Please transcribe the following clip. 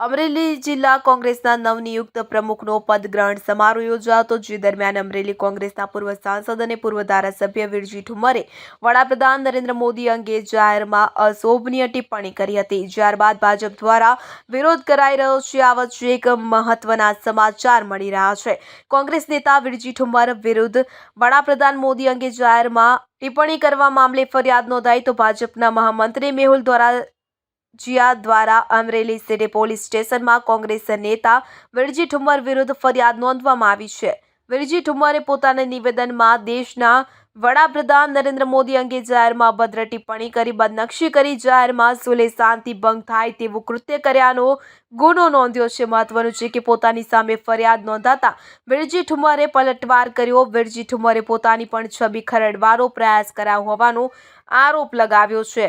અમરેલી જિલ્લા કોંગ્રેસના નવનિયુક્ત પ્રમુખનો પદગ્રહણ સમારોહ યોજાતો, જે દરમિયાન અમરેલી કોંગ્રેસના પૂર્વ સાંસદ અને પૂર્વ ધારાસભ્ય વીરજી ઠુમરે વડાપ્રધાન નરેન્દ્ર મોદી અંગે જાહેરમાં અશોભનીય ટિપ્પણી કરી હતી. ત્યારબાદ ભાજપ દ્વારા વિરોધ કરાઈ રહ્યો છે. આ વચ્ચે એક મહત્વના સમાચાર મળી રહ્યા છે. કોંગ્રેસ નેતા વીરજી ઠુમર વિરુદ્ધ વડાપ્રધાન મોદી અંગે જાહેરમાં ટિપ્પણી કરવા મામલે ફરિયાદ નોંધાઈ તો ભાજપના મહામંત્રી મેહુલ દ્વારા જિયા દ્વારા અમરેલી સિટી પોલીસ સ્ટેશનમાં કોંગ્રેસ નેતા વિરજી ઠુમ્મર વિરુદ્ધ ફરિયાદ નોંધવામાં આવી છે. વિરજી ઠુમ્મરે પોતાના નિવેદનમાં દેશના વડાપ્રધાન નરેન્દ્ર મોદી અંગે જાહેરમાં અભદ્ર ટિપ્પણી કરી, બદનક્ષી કરી, જાહેરમાં સુલે શાંતિ ભંગ થાય તેવું કૃત્ય કર્યાનો ગુનો નોંધ્યો છે. મહત્વનું છે કે પોતાની સામે ફરિયાદ નોંધાતા વિરજી ઠુમ્મરે પલટવાર કર્યો. વિરજી ઠુમરે પોતાની પણ છબી ખરડવાનો પ્રયાસ કર્યા હોવાનો આરોપ લગાવ્યો છે.